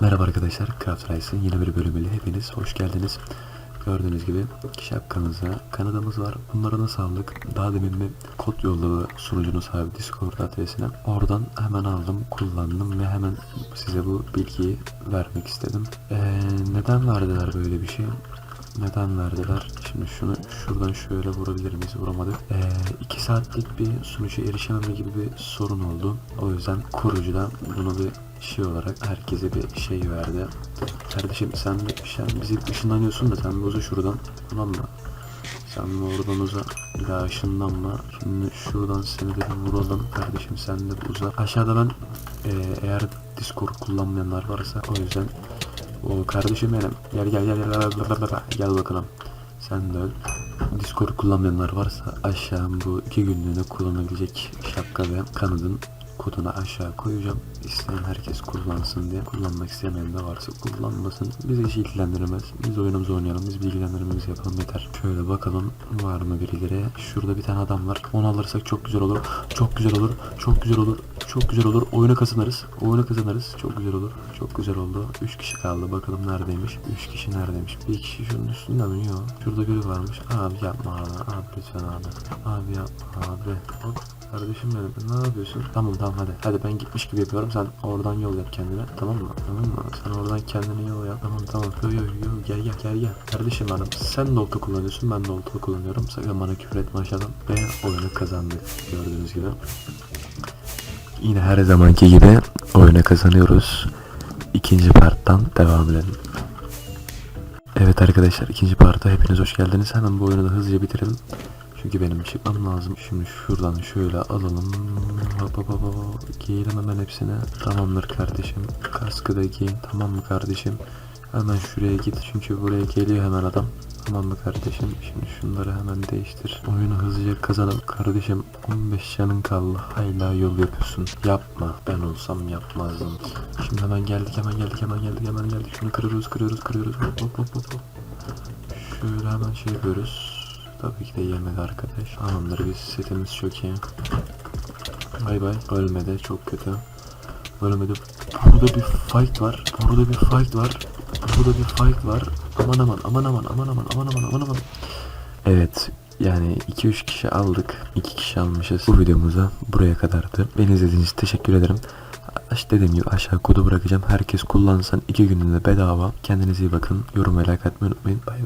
Merhaba arkadaşlar, Craft Rice'ın yeni bir bölümüyle hepiniz hoş geldiniz. Gördüğünüz gibi şapkamıza kanadımız var. Bunları nasıl aldık? Daha demin bir kod yolladı sunucunun sahibi Discord adresine. Oradan hemen aldım, kullandım ve hemen size bu bilgiyi vermek istedim. Ee, neden verdiler böyle bir şey? Neden verdiler? Şimdi şunu şuradan şöyle vurabilir miyiz? Vuramadık. Ee, iki saatlik bir sunucu erişememe gibi bir sorun oldu. O yüzden kurucu da bunu bir şey olarak herkese bir şey verdi. Kardeşim sen, sen bizi ışınlanıyorsun da sen bir uza şuradan. Tamam mı? Sen de oradan uza. Daha ışınlanma. Şimdi şuradan seni de vuralım. Kardeşim sen de uza. Aşağıda ben e, eğer Discord kullanmayanlar varsa o yüzden o kardeşim benim. Gel gel gel gel gel, gel, gel bakalım. Sen de öl. Discord kullanmayanlar varsa aşağı bu iki günlüğüne kullanabilecek şapka ve kanadın kodunu aşağı koyacağım. İsteyen herkes kullansın diye. Kullanmak istemeyen de varsa kullanmasın. Bizi hiç ilgilendirmez. Biz oyunumuzu oynayalım. Biz bilgilendirmemizi yapalım yeter. Şöyle bakalım var mı birileri. Şurada bir tane adam var. Onu alırsak çok güzel olur. Çok güzel olur. Çok güzel olur. Çok güzel olur. Oyunu kazanırız. Oyunu kazanırız. Çok güzel olur. Çok güzel oldu. 3 kişi kaldı. Bakalım neredeymiş. 3 kişi neredeymiş. Bir kişi şunun üstünde mi? Şurada biri varmış. Abi yapma abi. Abi lütfen abi. Abi yapma abi. Hop. Kardeşim benim ne yapıyorsun? Tamam tamam hadi. Hadi ben gitmiş gibi yapıyorum. Sen oradan yol yap kendine. Tamam mı? Tamam mı? Sen oradan kendine yol yap. Tamam tamam. Yo yo yo gel gel gel gel. Kardeşim benim. Sen de olta kullanıyorsun. Ben de olta kullanıyorum. Sakın bana küfür etme aşağıdan. Ve oyunu kazandık. Gördüğünüz gibi. Yine her zamanki gibi oyunu kazanıyoruz. İkinci parttan devam edelim. Evet arkadaşlar ikinci parta hepiniz hoş geldiniz. Hemen bu oyunu da hızlıca bitirelim. Çünkü benim çıkmam lazım. Şimdi şuradan şöyle alalım. Hop hop hop hop. Giyelim hemen hepsine. Tamamdır kardeşim. Kaskı da giy. Tamam mı kardeşim? Hemen şuraya git. Çünkü buraya geliyor hemen adam. Tamam mı kardeşim? Şimdi şunları hemen değiştir. Oyunu hızlıca kazanalım. Kardeşim 15 canın kaldı. Hala yol yapıyorsun. Yapma. Ben olsam yapmazdım. Şimdi hemen geldik hemen geldik hemen geldik hemen geldik. Şunu kırıyoruz kırıyoruz kırıyoruz. Hop hop hop. hop. Şöyle hemen şey yapıyoruz. Tabii ki de yemedi arkadaş. Tamamdır biz setimiz çok iyi. Bay bay. Ölmedi çok kötü. Ölmedi. Burada bir fight var. Burada bir fight var. Burada bir fight var. Aman aman aman aman aman aman aman aman aman aman. Evet yani 2-3 kişi aldık. 2 kişi almışız. Bu videomuza buraya kadardı. Beni izlediğiniz için teşekkür ederim. Aş dediğim gibi aşağı kodu bırakacağım. Herkes kullansın. 2 gününde bedava. Kendinize iyi bakın. Yorum ve like atmayı unutmayın. Bay bay.